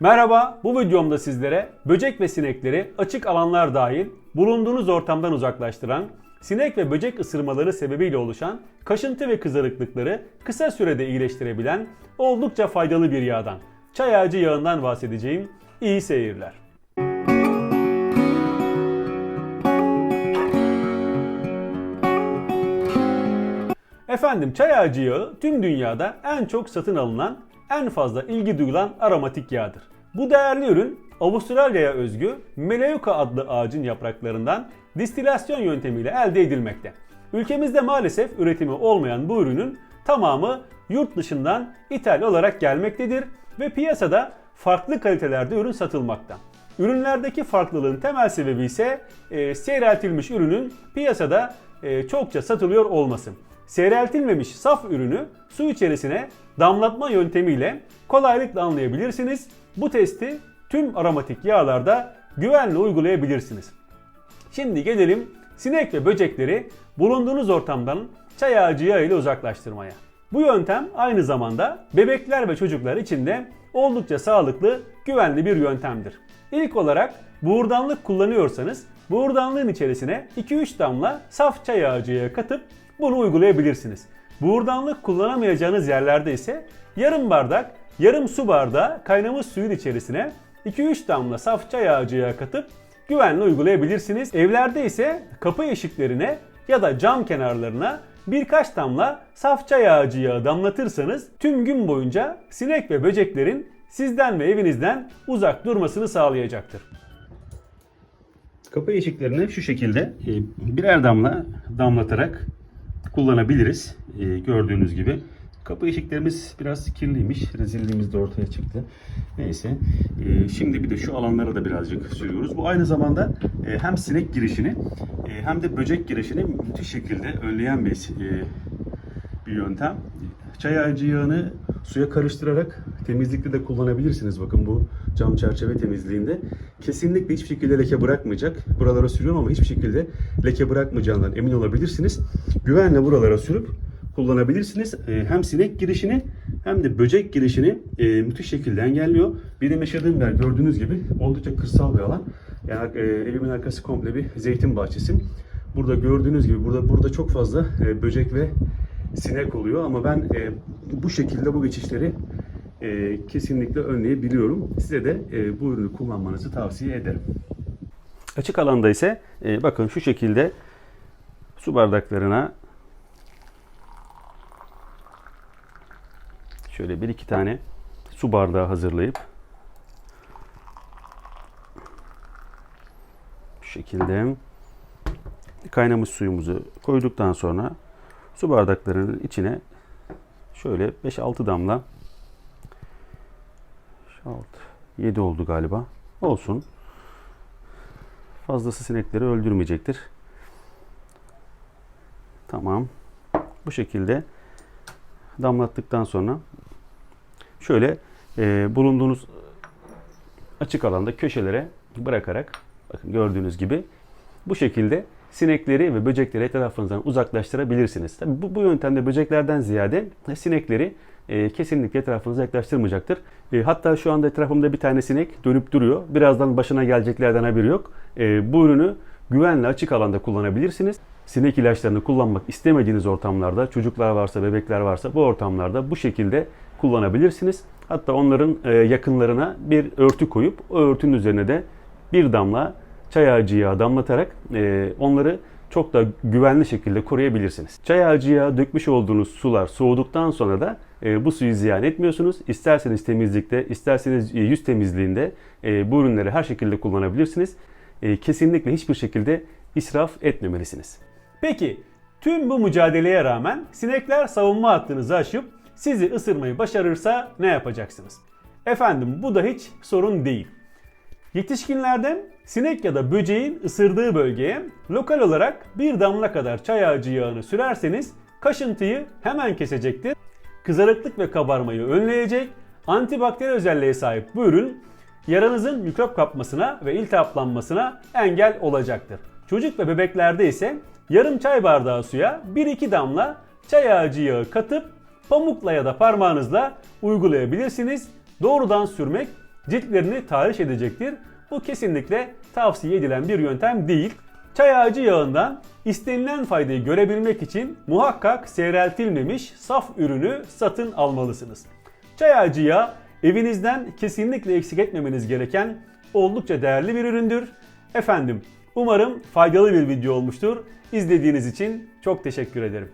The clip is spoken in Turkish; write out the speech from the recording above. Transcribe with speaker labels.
Speaker 1: Merhaba, bu videomda sizlere böcek ve sinekleri açık alanlar dahil bulunduğunuz ortamdan uzaklaştıran, sinek ve böcek ısırmaları sebebiyle oluşan kaşıntı ve kızarıklıkları kısa sürede iyileştirebilen oldukça faydalı bir yağdan, çay ağacı yağından bahsedeceğim. İyi seyirler. Efendim çay ağacı yağı tüm dünyada en çok satın alınan, en fazla ilgi duyulan aromatik yağdır. Bu değerli ürün Avustralya'ya özgü Meleuca adlı ağacın yapraklarından distilasyon yöntemiyle elde edilmekte. Ülkemizde maalesef üretimi olmayan bu ürünün tamamı yurt dışından ithal olarak gelmektedir ve piyasada farklı kalitelerde ürün satılmakta. Ürünlerdeki farklılığın temel sebebi ise e, seyreltilmiş ürünün piyasada e, çokça satılıyor olması. Seyreltilmemiş saf ürünü su içerisine damlatma yöntemiyle kolaylıkla anlayabilirsiniz. Bu testi tüm aromatik yağlarda güvenle uygulayabilirsiniz. Şimdi gelelim sinek ve böcekleri bulunduğunuz ortamdan çay ağacı yağı ile uzaklaştırmaya. Bu yöntem aynı zamanda bebekler ve çocuklar için de oldukça sağlıklı, güvenli bir yöntemdir. İlk olarak buğurdanlık kullanıyorsanız buğurdanlığın içerisine 2-3 damla saf çay ağacı yağı katıp bunu uygulayabilirsiniz. Buğurdanlık kullanamayacağınız yerlerde ise yarım bardak, yarım su bardağı kaynamış suyun içerisine 2-3 damla saf çay ağacı katıp güvenle uygulayabilirsiniz. Evlerde ise kapı eşiklerine ya da cam kenarlarına birkaç damla saf çay ağacı yağı damlatırsanız tüm gün boyunca sinek ve böceklerin sizden ve evinizden uzak durmasını sağlayacaktır.
Speaker 2: Kapı eşiklerine şu şekilde e, birer damla damlatarak kullanabiliriz. E, Gördüğünüz gibi. Kapı eşiklerimiz biraz kirliymiş. Rezilliğimiz de ortaya çıktı. Neyse. E, Şimdi bir de şu alanlara da birazcık sürüyoruz. Bu aynı zamanda e, hem sinek girişini e, hem de böcek girişini müthiş şekilde önleyen bir e, bir yöntem. Çay ağacı yağını suya karıştırarak temizlikte de kullanabilirsiniz. Bakın bu cam çerçeve temizliğinde kesinlikle hiçbir şekilde leke bırakmayacak. Buralara sürüyorum ama hiçbir şekilde leke bırakmayacağından emin olabilirsiniz. Güvenle buralara sürüp kullanabilirsiniz. Ee, Hem sinek girişini hem de böcek girişini e, müthiş şekilde engelliyor. Benim yaşadığım yer gördüğünüz gibi oldukça kırsal bir alan. Yani e, evimin arkası komple bir zeytin bahçesi. Burada gördüğünüz gibi burada burada çok fazla e, böcek ve sinek oluyor ama ben e, bu şekilde bu geçişleri e, kesinlikle önleyebiliyorum. Size de e, bu ürünü kullanmanızı tavsiye ederim. Açık alanda ise e, bakın şu şekilde su bardaklarına şöyle bir iki tane su bardağı hazırlayıp şu şekilde kaynamış suyumuzu koyduktan sonra su bardaklarının içine şöyle 5-6 damla 6 7 oldu galiba. Olsun. Fazlası sinekleri öldürmeyecektir. Tamam. Bu şekilde damlattıktan sonra şöyle e, bulunduğunuz açık alanda köşelere bırakarak bakın gördüğünüz gibi bu şekilde sinekleri ve böcekleri etrafınızdan uzaklaştırabilirsiniz. Tabii bu, bu yöntemde böceklerden ziyade sinekleri e, kesinlikle etrafınıza yaklaştırmayacaktır. E, hatta şu anda etrafımda bir tane sinek dönüp duruyor. Birazdan başına geleceklerden haberi yok. E, bu ürünü güvenle açık alanda kullanabilirsiniz. Sinek ilaçlarını kullanmak istemediğiniz ortamlarda, çocuklar varsa, bebekler varsa bu ortamlarda bu şekilde kullanabilirsiniz. Hatta onların e, yakınlarına bir örtü koyup o örtünün üzerine de bir damla çay ağacı damlatarak e, onları çok da güvenli şekilde koruyabilirsiniz. Çay ağacı dökmüş olduğunuz sular soğuduktan sonra da e, bu suyu ziyan etmiyorsunuz. İsterseniz temizlikte, isterseniz yüz temizliğinde bu ürünleri her şekilde kullanabilirsiniz. Kesinlikle hiçbir şekilde israf etmemelisiniz.
Speaker 1: Peki tüm bu mücadeleye rağmen sinekler savunma hattınızı aşıp sizi ısırmayı başarırsa ne yapacaksınız? Efendim bu da hiç sorun değil. Yetişkinlerden sinek ya da böceğin ısırdığı bölgeye lokal olarak bir damla kadar çay ağacı yağını sürerseniz kaşıntıyı hemen kesecektir. Kızarıklık ve kabarmayı önleyecek, antibakteri özelliğe sahip bu ürün yaranızın mikrop kapmasına ve iltihaplanmasına engel olacaktır. Çocuk ve bebeklerde ise yarım çay bardağı suya 1-2 damla çay ağacı yağı katıp pamukla ya da parmağınızla uygulayabilirsiniz. Doğrudan sürmek ciltlerini tahriş edecektir. Bu kesinlikle tavsiye edilen bir yöntem değil. Çay ağacı yağından istenilen faydayı görebilmek için muhakkak seyreltilmemiş saf ürünü satın almalısınız. Çay ağacı yağı evinizden kesinlikle eksik etmemeniz gereken oldukça değerli bir üründür. Efendim umarım faydalı bir video olmuştur. İzlediğiniz için çok teşekkür ederim.